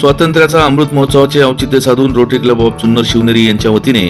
स्वातंत्र्याचा अमृत महोत्सवाचे औचित्य साधून Rotary club of Junnar Shivneri यांच्या वतीने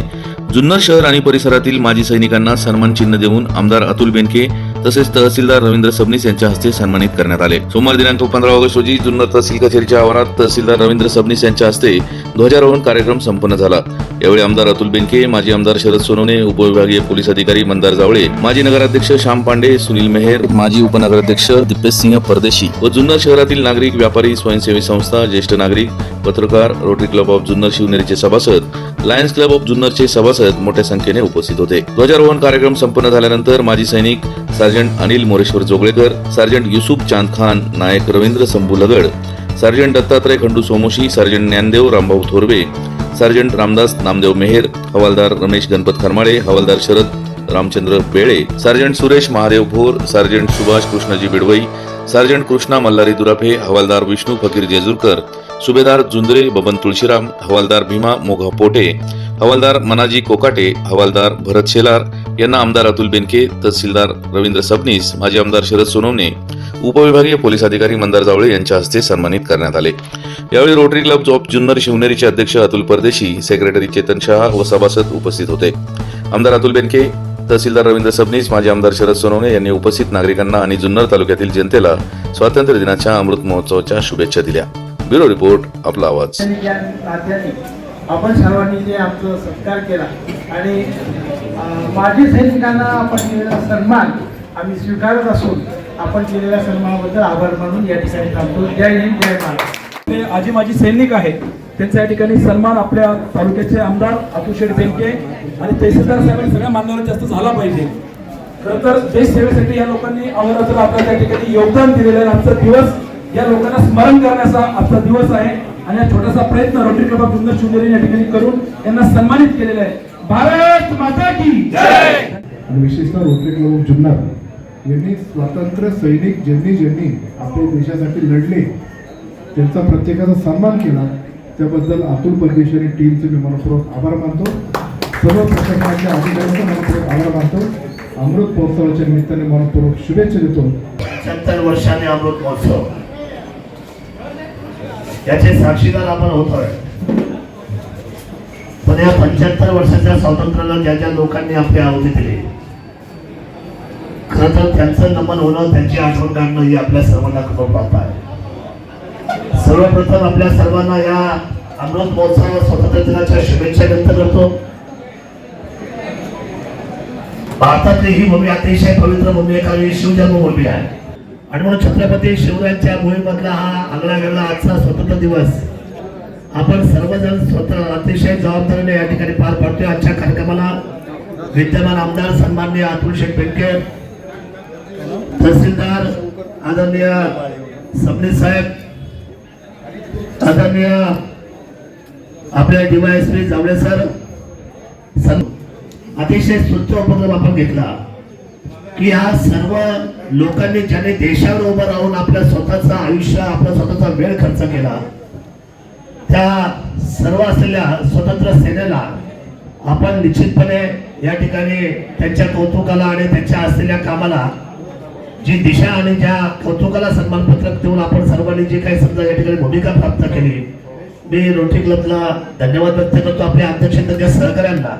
जुन्नर शहर आणि परिसरातील माजी सैनिकांना सन्मान चिन्ह देऊन आमदार अतुल बेनके तसेच तहसीलदार रवींद्र सबनीस यांच्या हस्ते सन्मानित करण्यात आले. सोमवार दिनांक पंधरा ऑगस्ट रोजी जुन्नर तहसील कचेरीच्या आवारात तहसीलदार रवींद्र सबनीस यांच्या हस्ते ध्वजारोहण कार्यक्रम संपन्न झाला. यावेळी आमदार अतुल बेनके माजी आमदार शरद सोनवणे उपविभागीय पोलीस अधिकारी मंदार जावळे माजी नगराध्यक्ष श्याम पांडे सुनील मेहेर माजी उपनगराध्यक्ष दिपेश सिंह परदेशी व जुन्नर शहरातील नागरिक व्यापारी स्वयंसेवी संस्था ज्येष्ठ नागरिक पत्रकार रोटरी क्लब ऑफ जुन्नर शिवनेरीचे सभासद लायन्स क्लब ऑफ जुन्नरचे सभासद मोठ्या संख्येने उपस्थित होते. ध्वजारोहण कार्यक्रम संपन्न झाल्यानंतर माजी सैनिक sergeant Anil Moreshwar Joglekar sergeant Yusuf Chand Khan naik Ravindra Sambhu Lagad sergeant Dattatray Khandu Somoshi sergeant Dnyandev Rambhau Thorve sergeant Ramdas Namdev Meher havildar Ramesh Ganpat Kharmale havildar Sharad Ramchandra Pele sergeant Suresh Mahadev Bhor sergeant Subhash Krishnaji Bidwai sergeant Krishna Malhari Durafe havildar Vishnu Fakir Jejurkar सुभेदार जुंदरे बबन तुळशीराम हवालदार भीमा मोघा पोटे हवालदार मनाजी कोकाटे हवालदार भरत शेलार यांना आमदार अतुल बेनके तहसीलदार रवींद्र सबनीस माजी आमदार शरद सोनवणे उपविभागीय police अधिकारी मंदार जावळे यांच्या हस्ते सन्मानित करण्यात आले. यावेळी रोटरी क्लब ऑफ जुन्नर शिवनेरीचे अध्यक्ष अतुल परदेशी सेक्रेटरी चेतन शहा व सभासद उपस्थित होते. आमदार अतुल बेनके तहसीलदार रवींद्र सबनीस माजी आमदार शरद सोनवणे यांनी उपस्थित नागरिकांना आणि जुन्नर तालुक्यातील जनतेला स्वातंत्र्य दिनाच्या अमृत महोत्सवाच्या शुभेच्छा दिल्या. ब्युरो रिपोर्ट आपला आवाज. आपण सर्वांनी जे आमचा सत्कार केला आणि माजी सैनिकांना आपण केलेला सन्मान आम्ही स्वीकारत असून आपण केलेल्या सन्मानाबद्दल आभार मानून या ठिकाणी थांबतो. जय हिंद जय महाराज ते आजी माजी सैनिक आहेत. त्यांचा या ठिकाणी सन्मान आपल्या तालुक्याचे आमदार अतुशेठ बेंके आणि तहसीलदार साहेबांनी सगळ्या मान्यवर जास्त झाला पाहिजे. खरं तर देश सेवेसाठी या लोकांनी अमरात्र आपल्या त्या ठिकाणी योगदान दिलेलं आहे. आजचा दिवस या लोकांना स्मरण करण्याचा आजचा दिवस आहे. आणि हा छोटासा प्रयत्न Rotary club of Junnar Shivneri या ठिकाणी करून यांना सन्मानित केलेला आहे. भारत माता की आणि विशेषतः रोटरी क्लब ऑफ जुन्नर यांनी स्वातंत्र्य सैनिक ज्यांनी ज्यांनी आपल्या देशासाठी लढले त्यांचा प्रत्येकाचा सन्मान केला त्याबद्दल अतुल परदेशी आणि टीमचे मी मनपूर्वक आभार मानतो. सर्व प्रशासनाच्या अधिकाऱ्यांचा मनपूर्वक आभार मानतो. अमृत महोत्सवाच्या निमित्ताने मनपूर्वक शुभेच्छा देतो. पंच्याहत्तर वर्षाने अमृत महोत्सव. याचे साक्षीदार आपण होतोय पण या पंच्याहत्तर वर्षाच्या स्वातंत्र्याला ज्या ज्या लोकांनी आपली आहुती दिली खर तर त्यांचं नमन होणं त्यांची आठवण काढणं ही आपल्या सर्वांना खबर पाहत आहे. सर्वप्रथम आपल्या सर्वांना या अमृत महोत्सव स्वातंत्र्य दिनाच्या शुभेच्छा व्यक्त करतो. भारतातली ही भूमी अतिशय पवित्र भूमी आहे कारण ही शिवजन्मभूमी आहे. आणि म्हणून छत्रपती शिवरायांच्या भूमीमधला हा आगळा वेगळा आजचा स्वतंत्र दिवस आपण सर्वजण स्वतः अतिशय जबाबदारीने या ठिकाणी पार पाडतोय. आजच्या कार्यक्रमाला विद्यमान आमदार सन्माननीय अतुल शेख बेनके तहसीलदार आदरणीय सबनीस साहेब आदरणीय आपल्या डीवायएसपी जावळे सर अतिशय स्वच्छ उपक्रम आपण घेतला. की ह्या सर्व लोकांनी ज्याने देशावर उभं राहून आपल्या स्वतःचं आयुष्य आपला स्वतःचा वेळ खर्च केला त्या सर्व असलेल्या स्वतंत्र सेनेला आपण निश्चितपणे या ठिकाणी त्यांच्या कौतुकाला आणि त्यांच्या असलेल्या कामाला जी दिशा आणि ज्या कौतुकाला सन्मानपत्रक देऊन आपण सर्वांनी जी काही समजा या ठिकाणी भूमिका प्राप्त केली मी रोटरी क्लबला धन्यवाद व्यक्त करतो. आपल्या अध्यक्ष सहकाऱ्यांना